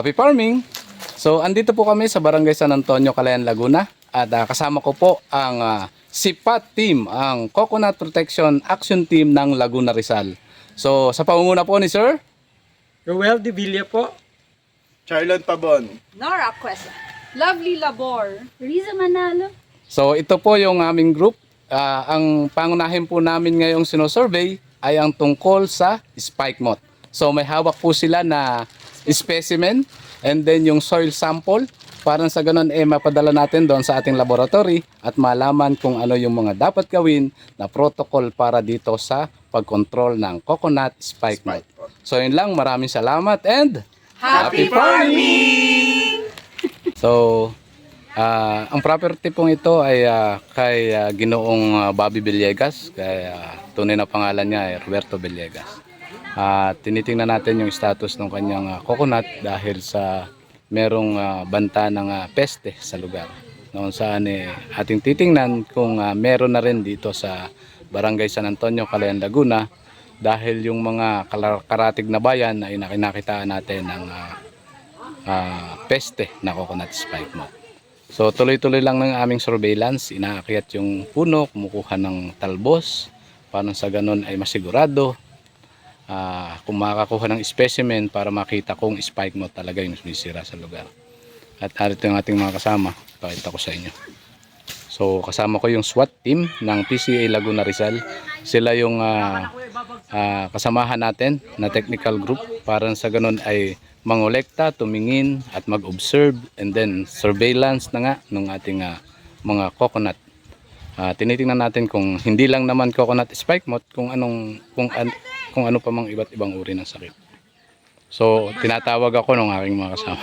Happy farming! So, andito po kami sa Barangay San Antonio, Calayan, Laguna. At ah, kasama ko po ang ah, SIPAT team, ang Coconut Protection Action Team ng Laguna Rizal. So, sa pangunguna po ni Sir, Roel de Villa po. Charlotte Pabon. Nora Quesa. Lovely Labor. Riza Manalo. So ito po yung aming group. Ah, ang pangunahin po namin ngayong sinosurvey ay ang tungkol sa spike moth. So may hawak po sila na specimen and then yung soil sample para sa ganun eh mapadala natin doon sa ating laboratory at malaman kung ano yung mga dapat gawin na protocol para dito sa pagkontrol ng coconut spike moth. So yun lang, maraming salamat and Happy farming! So, ah, ang property pong ito ay ah, kay ah, Ginoong ah, Bobby Villegas, kay ah, tunay na pangalan niya ay Roberto Villegas. Ah, tinitingnan natin yung status ng kanyang ah, coconut dahil sa merong ah, banta ng ah, peste sa lugar. Noon saan eh, ating titingnan kung ah, meron na rin dito sa Barangay San Antonio, Calayan, Laguna dahil yung mga karatig na bayan ay nakinakitaan natin ng ah, ah, peste na coconut spike moth. So tuloy-tuloy lang ng aming surveillance, inaakyat yung puno, kumukuha ng talbos, para sa ganun ay masigurado ah, kung makakakuha ng specimen para makita kung spike moth talaga yung sumisira sa lugar. At narito yung ating mga kasama, pakita ko sa inyo. So kasama ko yung SWAT team ng PCA Laguna Rizal. Sila yung ah, ah, kasamahan natin na technical group para sa ganun ay mangolekta, tumingin at mag-observe and then surveillance na nga ng ating ah, mga coconut. Ah, tinitingnan natin kung hindi lang naman coconut spike moth kung anong kung an- kung ano pa mang iba't ibang uri ng sakit. So, tinatawag ako ng aking mga kasama.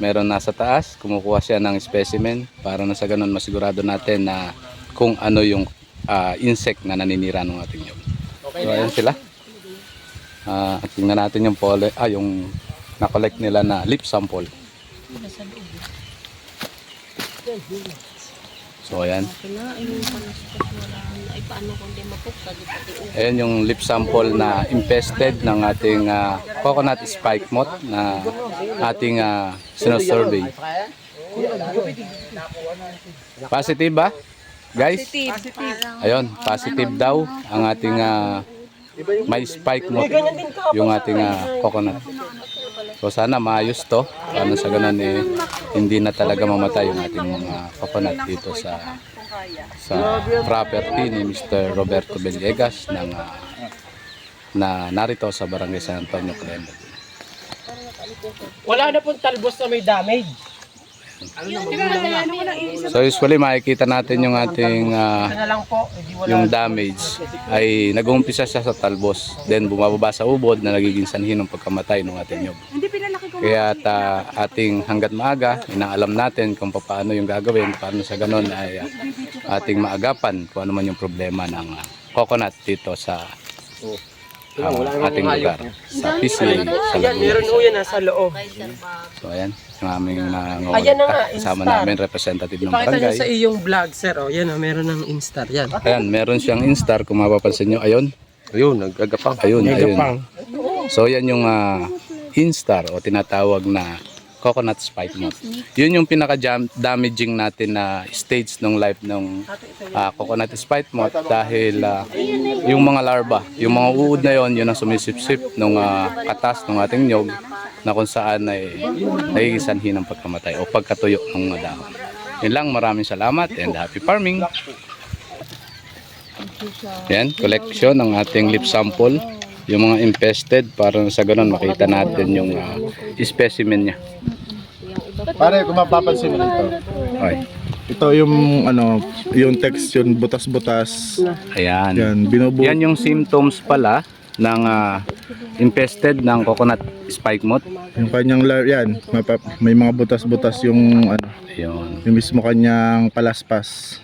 Meron nasa taas, kumukuha siya ng specimen para na sa ganun masigurado natin na kung ano yung ah, insect na naninira ng ating nyog. So, ayan sila. Ah, tingnan natin yung pole, ah, yung na-collect nila na lip sample. So, ayan. Ayan yung lip sample na infested ng ating ah, coconut spike moth na ating uh, sinosurvey. Positive ba? Guys? Ayun, positive daw ang ating ah, may spike moth yung ating ah, coconut. So sana maayos to. Para sa ganun eh, hindi na talaga mamatay yung ating mga coconut dito sa sa property ni Mr. Roberto Villegas ng ah, na narito sa Barangay San Antonio, Calayan. Wala na pong talbos na may damage. So usually makikita natin yung ating wala. yung damage ay nag-uumpisa siya sa talbos then bumababa sa ubod na nagiging sanhi ng pagkamatay ng ating nyog. Kaya at ah, ating hanggat maaga, inaalam natin kung paano yung gagawin, paano sa ganon ay ah, ating maagapan kung ano man yung problema ng ah, coconut dito sa ah, ating lugar, sa PCA, sa Laguna. meron ho yan nasa loob. So ayan, yung aming mga Ayan na nga, kasama instar. namin, representative ng Ipakita nyo sa barangay. iyong vlog, sir. O, yan o, meron ng instar. Yan. Ayan, meron siyang instar, kung mapapansin nyo, ayun, Ayun, nagagapang. ayun, ayun. So yan yung ah, instar o tinatawag na coconut spike moth. Yun yung pinaka-damaging natin na stage ng life ng ah, coconut spike moth dahil ah, yung mga larva, yung mga uod na yon, yun ang sumisipsip ng ah, katas ng ating nyog na kung saan ay nagigisanhi ng pagkamatay o pagkatuyo ng mga dahon. Yun lang, maraming salamat and happy farming! Yan, collection ng ating lip sample. Yung mga infested para sa ganun makita natin yung ah, specimen niya. Pare, kung mapapansin mo dito. Okay. Ito yung ano, yung text yun butas-butas. Ayan. Yan, binubu. Yan yung symptoms pala ng ah, infested ng coconut spike moth. Yung kanyang lar yan, mapa, may mga butas-butas yung ano, Ayun. yung mismo kanyang palaspas.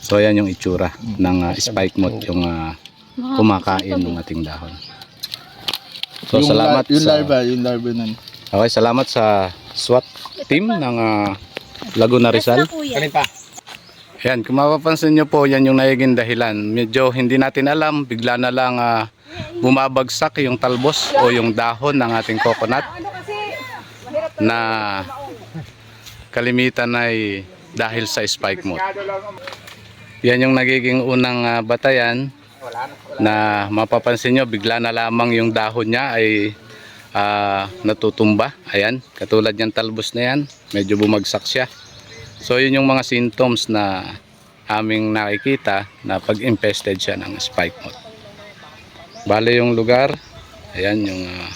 So yan yung itsura ng ah, spike moth yung ah, kumakain ng ating dahon. So yung salamat la- yung sa larva, yung larva nun. Okay, salamat sa SWAT team ng ah, Laguna Rizal. Alin pa? Yan, kung mapapansin nyo po, yan yung nagiging dahilan. Medyo hindi natin alam, bigla na lang ah, bumabagsak yung talbos o yung dahon ng ating coconut na kalimitan ay dahil sa spike moth. Yan yung nagiging unang ah, batayan na mapapansin nyo, bigla na lamang yung dahon niya ay ah, natutumba. Ayan, katulad yung talbos na yan, medyo bumagsak siya. So yun yung mga symptoms na aming nakikita na pag-infested siya ng spike moth. Bale yung lugar, ayan yung ah,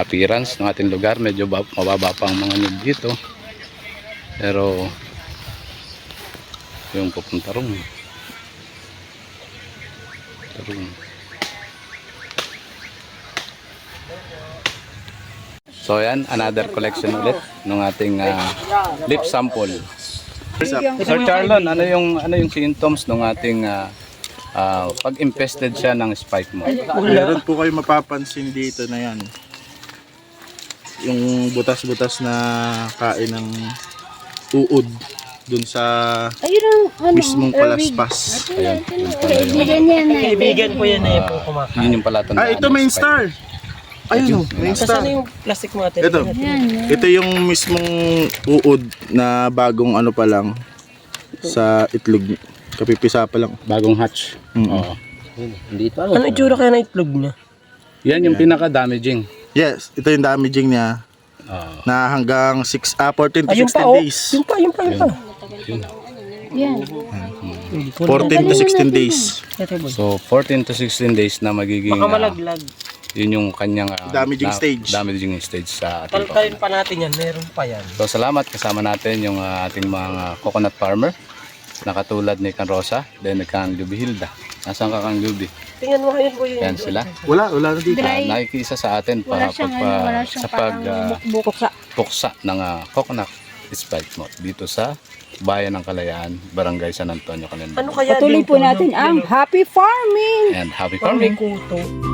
appearance ng ating lugar. Medyo ba- mababa pa ang mga nyug dito. Pero yung pupunta ron. Tarong. So yan, another collection ulit ng ating ah, lip sample. Sir Charlon, ano yung ano yung symptoms ng ating ah, ah, pag-infested siya ng spike moth? Meron po kayo mapapansin dito na yan. Yung butas-butas na kain ng uod dun sa Ayun ang ano, mismong palaspas. Ayan, yun pala yung, Kaibigan yan na. Kaibigan po yan na yan po kumakain. yun yung pala tandaan Ah, ito main star. Ayun o, main star. na yung plastic mo natin? Ito. Yan. Ito yung mismong uod na bagong ano pa lang sa itlog. Kapipisa pa lang. Bagong hatch. Mm. Oo. Ano itsura kaya ng itlog niya? Yan yung pinaka-damaging. Yes, ito yung damaging niya Oo. na hanggang 6 ah 14 to Ayun 16 pa oh. days. Yung pa, yung pa, yung pa. Yan. Hindi po 14 to 16 days. So 14 to 16 days na magiging Baka ah, malaglag. yun yung kanyang ah, Damaging stage. damaging stage sa ating coconut. pa natin yan. Meron pa yan. So salamat kasama natin yung ah, ating mga coconut farmer na katulad ni Kan Rosa, then ni Kan Luby Hilda. Nasaan ka Kan Luby? Tingnan mo ngayon boy. Yan sila. Wala, wala na dito. Ah, nakikisa sa atin Wala para siyang, pagpa, ano, wala siyang sa pag parang ah, bukbuk sa. puksa ng ah, coconut spike moth dito sa Bayan ng Kalayaan, Barangay San Antonio, Calamba. Ano kaya Patuloy po natin ang happy farming! And happy farming! kuto.